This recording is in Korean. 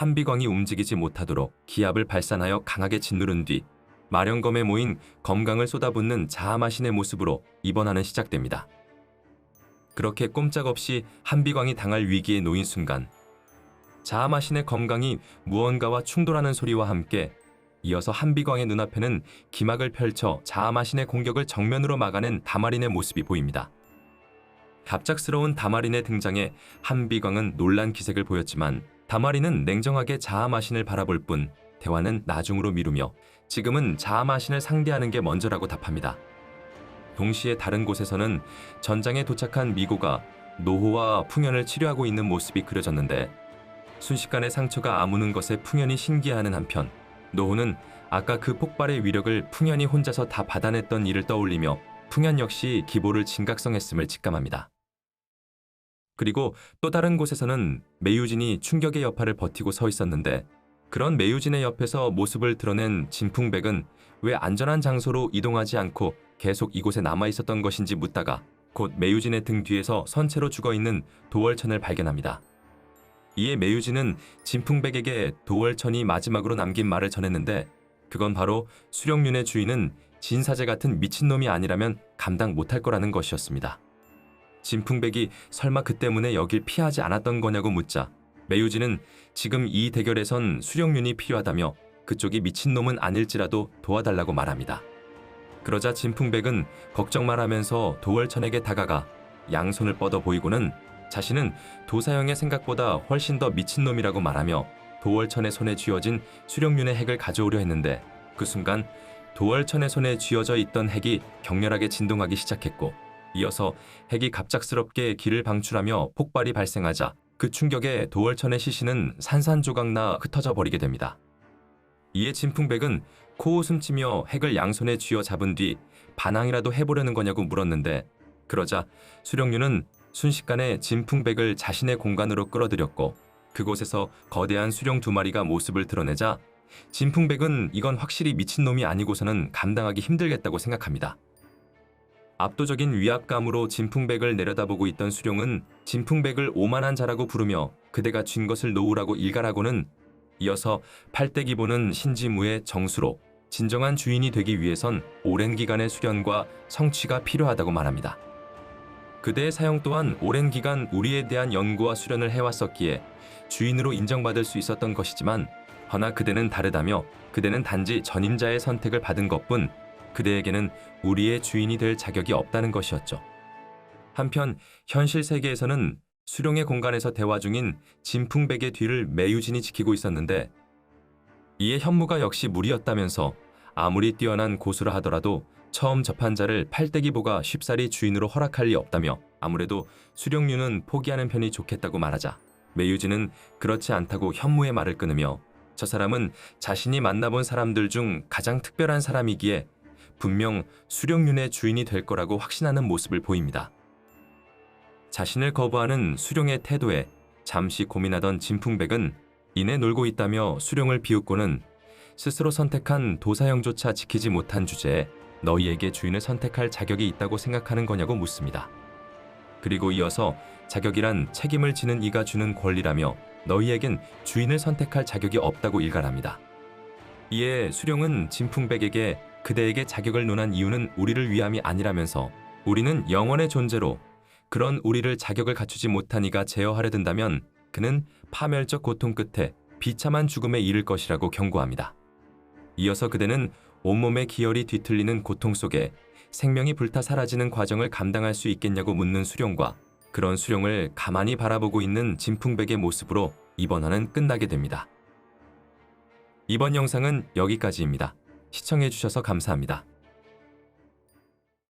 한비광이 움직이지 못하도록 기압을 발산하여 강하게 짓누른 뒤 마령검에 모인 검강을 쏟아붓는 자아마신의 모습으로 입원하는 시작됩니다. 그렇게 꼼짝없이 한비광이 당할 위기에 놓인 순간 자아마신의 검강이 무언가와 충돌하는 소리와 함께 이어서 한비광의 눈앞에는 기막을 펼쳐 자아마신의 공격을 정면으로 막아낸 다마린의 모습이 보입니다. 갑작스러운 다마린의 등장에 한비광은 놀란 기색을 보였지만 다마린은 냉정하게 자아마신을 바라볼 뿐 대화는 나중으로 미루며 지금은 자아마신을 상대하는 게 먼저라고 답합니다. 동시에 다른 곳에서는 전장에 도착한 미고가 노호와 풍현을 치료하고 있는 모습이 그려졌는데 순식간에 상처가 아무는 것에 풍현이 신기해하는 한편 노호는 아까 그 폭발의 위력을 풍현이 혼자서 다 받아냈던 일을 떠올리며 풍현 역시 기보를 진각성했음을 직감합니다. 그리고 또 다른 곳에서는 매유진이 충격의 여파를 버티고 서 있었는데 그런 매유진의 옆에서 모습을 드러낸 진풍백은 왜 안전한 장소로 이동하지 않고 계속 이곳에 남아 있었던 것인지 묻다가 곧 매유진의 등 뒤에서 선체로 죽어 있는 도월천을 발견합니다. 이에 매유진은 진풍백에게 도월천이 마지막으로 남긴 말을 전했는데 그건 바로 수령윤의 주인은 진사제 같은 미친놈이 아니라면 감당 못할 거라는 것이었습니다. 진풍백이 설마 그 때문에 여길 피하지 않았던 거냐고 묻자 매유진은 지금 이 대결에선 수령윤이 필요하다며 그쪽이 미친놈은 아닐지라도 도와달라고 말합니다. 그러자 진풍백은 걱정 말하면서 도월천에게 다가가 양손을 뻗어 보이고는 자신은 도사형의 생각보다 훨씬 더 미친놈이라고 말하며 도월천의 손에 쥐어진 수령윤의 핵을 가져오려 했는데 그 순간 도월천의 손에 쥐어져 있던 핵이 격렬하게 진동하기 시작했고 이어서 핵이 갑작스럽게 길을 방출하며 폭발이 발생하자 그 충격에 도월천의 시신은 산산조각나 흩어져 버리게 됩니다. 이에 진풍백은 코웃음치며 핵을 양손에 쥐어 잡은 뒤 반항이라도 해보려는 거냐고 물었는데 그러자 수령윤은 순식간에 진풍백을 자신의 공간으로 끌어들였고 그곳에서 거대한 수령 두 마리가 모습을 드러내자 진풍백은 이건 확실히 미친놈이 아니고서는 감당하기 힘들겠다고 생각합니다. 압도적인 위압감으로 진풍백을 내려다보고 있던 수룡은 진풍백을 오만한 자라고 부르며 그대가 쥔 것을 놓으라고 일갈하고는 이어서 팔대기 보는 신지무의 정수로 진정한 주인이 되기 위해선 오랜 기간의 수련과 성취가 필요하다고 말합니다. 그대의 사형 또한 오랜 기간 우리에 대한 연구와 수련을 해왔었기에 주인으로 인정받을 수 있었던 것이지만 허나 그대는 다르다며 그대는 단지 전임자의 선택을 받은 것뿐 그대에게는 우리의 주인이 될 자격이 없다는 것이었죠. 한편 현실 세계에서는 수룡의 공간에서 대화 중인 진풍백의 뒤를 매유진이 지키고 있었는데 이에 현무가 역시 무리였다면서 아무리 뛰어난 고수라 하더라도 처음 접한 자를 팔대기보가 쉽사리 주인으로 허락할 리 없다며 아무래도 수령류는 포기하는 편이 좋겠다고 말하자 매유진은 그렇지 않다고 현무의 말을 끊으며 저 사람은 자신이 만나본 사람들 중 가장 특별한 사람이기에 분명 수령윤의 주인이 될 거라고 확신하는 모습을 보입니다. 자신을 거부하는 수령의 태도에 잠시 고민하던 진풍백은 이내 놀고 있다며 수령을 비웃고는 스스로 선택한 도사형조차 지키지 못한 주제에 너희에게 주인을 선택할 자격이 있다고 생각하는 거냐고 묻습니다. 그리고 이어서 자격이란 책임을 지는 이가 주는 권리라며 너희에겐 주인을 선택할 자격이 없다고 일갈합니다. 이에 수령은 진풍백에게 그대에게 자격을 논한 이유는 우리를 위함이 아니라면서 우리는 영원의 존재로 그런 우리를 자격을 갖추지 못한 이가 제어하려 든다면 그는 파멸적 고통 끝에 비참한 죽음에 이를 것이라고 경고합니다. 이어서 그대는 온몸의 기혈이 뒤틀리는 고통 속에 생명이 불타 사라지는 과정을 감당할 수 있겠냐고 묻는 수령과 그런 수령을 가만히 바라보고 있는 진풍백의 모습으로 이번 화는 끝나게 됩니다. 이번 영상은 여기까지입니다. 시청해주셔서 감사합니다.